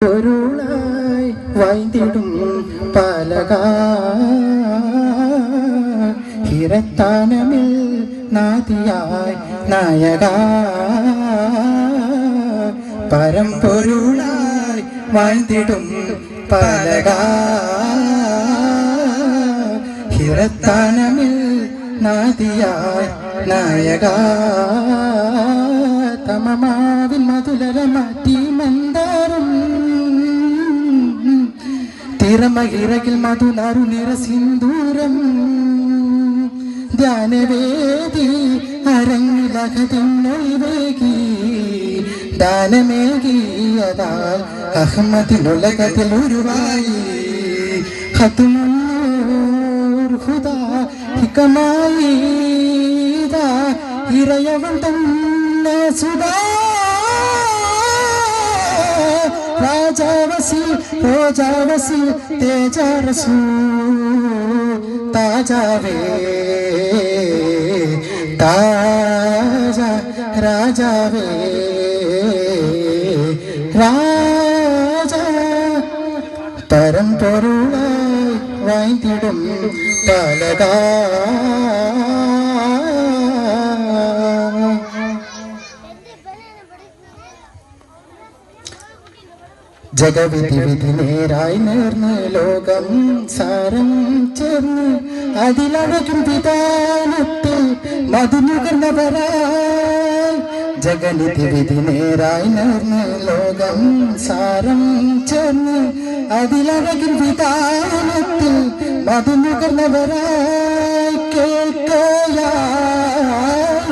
പൊരുളായി വൈതിടും പലക ഹിരത്താനമിൽ നാദിയായി നായക പരമ്പൊരുളായി വൈതിടും പലക ഹിരത്താനമിൽ നാദിയായി നായക തമമാവിൻ മധുലര മാറ്റി മന്ദാരം തിരമകിറകിൽ മധുനാരു നിറ സിന്ദൂരം. ധ്യാനവേദി അരങ്ങിലകതിന്നൊഴിവേകി ദാനമേകിയതാൽ അഹമ്മദിനുലകത്തിൽ ഉരുവായി. ഹത്തുമൂർ ഹുദാ ഹിക്കമായി ദാ ഇറയവൻ തന്നെ സുധാ രാജാവസി രോജാവസി തേജാരസു താജാവേ താജ രാജാവേ രാജ പരമ്പൊരുളായി വായ്തിടും പലകാ ജഗവിധി വിധി നേരായി നേർന്ന് ലോകം സാരം ചേർന്ന് അതിലഴകും വിധാനത്തിൽ മധുനുകർന്നവരായി ജഗനിധി വിധി നേരായി നേർന്ന് ലോകം സാരം ചേർന്ന് അതിലഴകും വിധാനത്തിൽ മതിനുകർന്നവരായി കേൾക്കയായി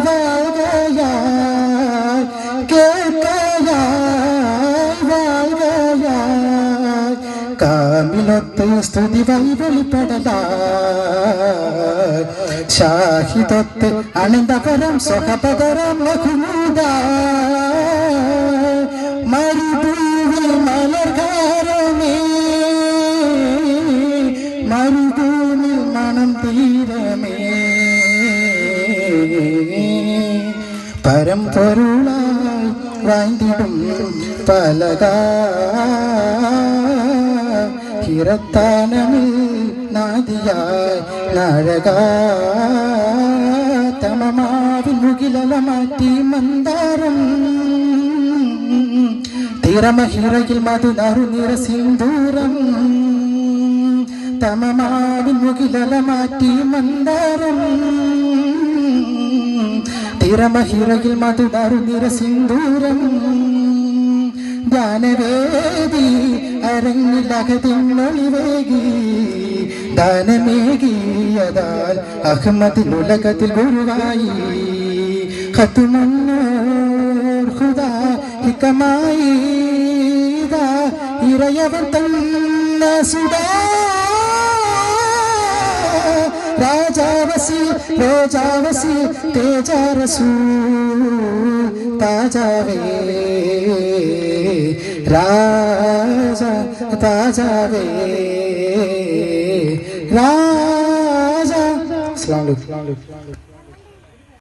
വാഴയായി കാമിലൊത്ത് സ്തുതി വൈവളിപ്പെടല ഷാഹിദത്ത് അണിന്തപരം സ്വഹപകരം ലഘുമൂത മരുഭൂവിൽ മലർകാരമേ. മരുഭൂമിൽ മണം തീരമേ. പരമ്പൊരുളായി വായ്തിടും പലക ഹിരത്താനമിൽ നാദിയായി നഴക തമമാവിൽ മുകിലല മാറ്റി മന്ദാരം. തിരമഹിറയിൽ മധുനറു നിറ സിന്ദൂരം തമമാവിൽ മുകിലല മാറ്റി മന്ദാരം. തിരമഹിറയിൽ മധുനറു നിറ സിന്ദൂരം ജ്ഞാനവേദി അരങ്ങിലകതിന്നൊളിവേകി ദാനമേകിയതാൽ അഹമ്മദിനുലകത്തിൽ ഗുരുവായി. ഹത്തുമന്നൂർ ഹുദാ ഇറയവൻ തന്ന സുധാ രാജാവസി രാജാവസി തേജാരസൂ താജാവേ. राजा ताज़ा रे। राजा। सलाम